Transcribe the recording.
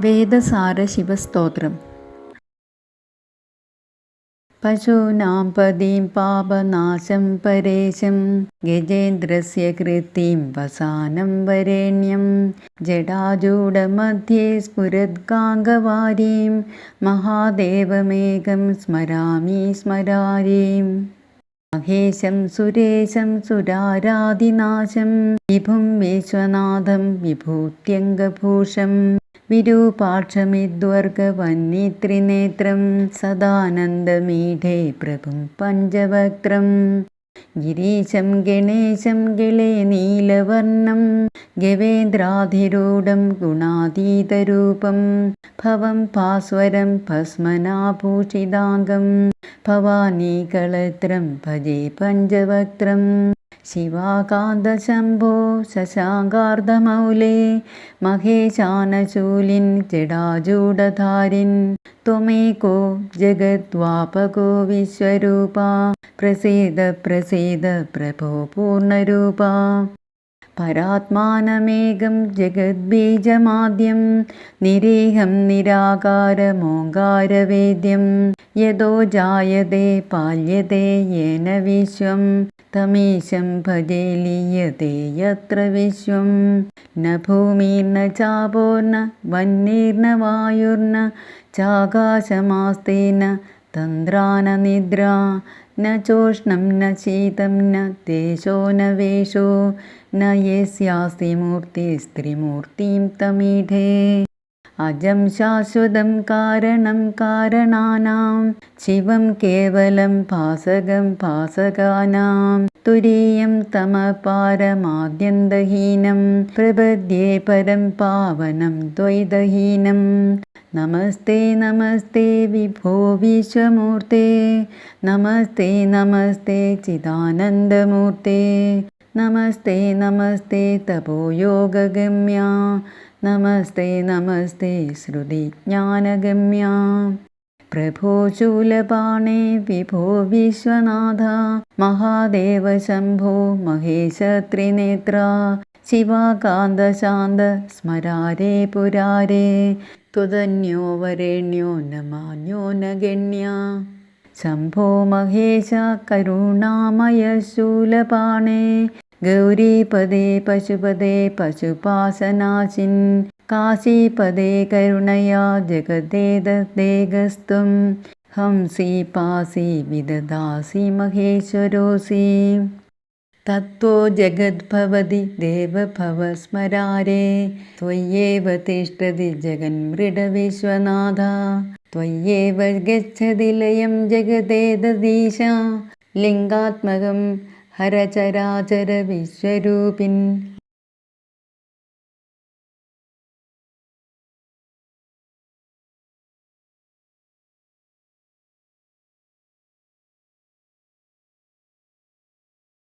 വേദസാര ശിവസ്തോത്രം. പശൂനാം പദീം പാപനാശം പരേശം ഗജേന്ദ്രസ്യ കൃത്തിം വസാനം വരേണ്യം. ജടാജൂഢമധ്യേ സ്ഫുരദ്ഗാംഗവാരീം മഹാദേവമേകം സ്മരാമി സ്മരാരീം. മഹേശം സുരേശം സുരാരാതിനാശം വിഭും വിശ്വനാഥം വിഭൂത്യംഗഭൂഷം വിരൂപാക്ഷമിദ്വർഗവന്നിത്രിനേത്രം സദാനന്ദമീഠേ പ്രഭും പഞ്ചവക്ത്രം. ഗിരീശം ഗണേശം ഗളേ നീലവർണം ഗവേന്ദ്രാധിരൂഢം ഗുണാതീതരൂപം ഭവം പാസ്വരം ഭസ്മനാഭൂഷിതാംഗം ഭവാനീകളത്രം ഭജേ പഞ്ചവക്ത്രം. ശിവാകാന്തശംഭോ ശശാങ്കാർദ്ധമൗലേ മഹേശാനശൂലിൻ ജടാജൂഢധാരിൻ ത്വമേകോ ജഗദ്വാപകോ വിശ്വരൂപ പ്രസീദ പ്രസീദ പ്രഭോ പൂർണരൂപ. പരാത്മാനമേകം ജഗദ്ബീജമാദ്യം നിരീഹം നിരാകാരമോങ്കാരവേദ്യം. യതോ ജായതേ പാല്യതേ യേന വിശ്വം തമീശം ഭജേ ലീയതേ യത്ര വിശ്വം. ന ഭൂമിർന ചാപോർണ വന്നീർന വായുർന ചാകാശമാസ്തേന तन्द्रा न निद्रा न चोष्णं न शीतं न तेजो न वेषो न येस्यास्ति मूर्तिस्त्रिमूर्तिं तमीढे। अजं शाश्वतं कारणं कारणानां शिवं केवलं पासगं पासगानां तुरीयं तमपारमाद्यन्दहीनं प्रपद्ये परं पावनं द्वैतहीनम् नमस्ते नमस्ते विभो विश्वमूर्ते। नमस्ते नमस्ते चिदानन्दमूर्ते। नमस्ते नमस्ते तपोयोगगम्या। नमस्ते नमस्ते श्रुतिज्ञानगम्या। प्रभो शूलपाणे विभो विश्वनाथ। महादेव शम्भो महेश त्रिनेत्रा शिवाकान्तशान्त स्मरारे पुरारे त्वदन्यो वरेण्यो न मान्यो न गण्या शम्भो महेश करुणामयशूलपाणे गौरीपदे पशुपदे पशुपाशनाशिन् काशीपदे करुणया जगदेददेगस्त्वं हंसि पासि विददासि महेश्वरोऽसि തത്വോ ജഗദ്ഭവതി ദേവഭവസ്മരാരേ. ത്വയ്യേവ തിഷ്ഠതി ജഗന്മൃഡവിശ്വനാഥ ത്വയ്യേവ ഗച്ഛതി ലയം ജഗദേതദീശ. ലിംഗാത്മകം ഹരചരാചര വിശ്വരൂപിൻ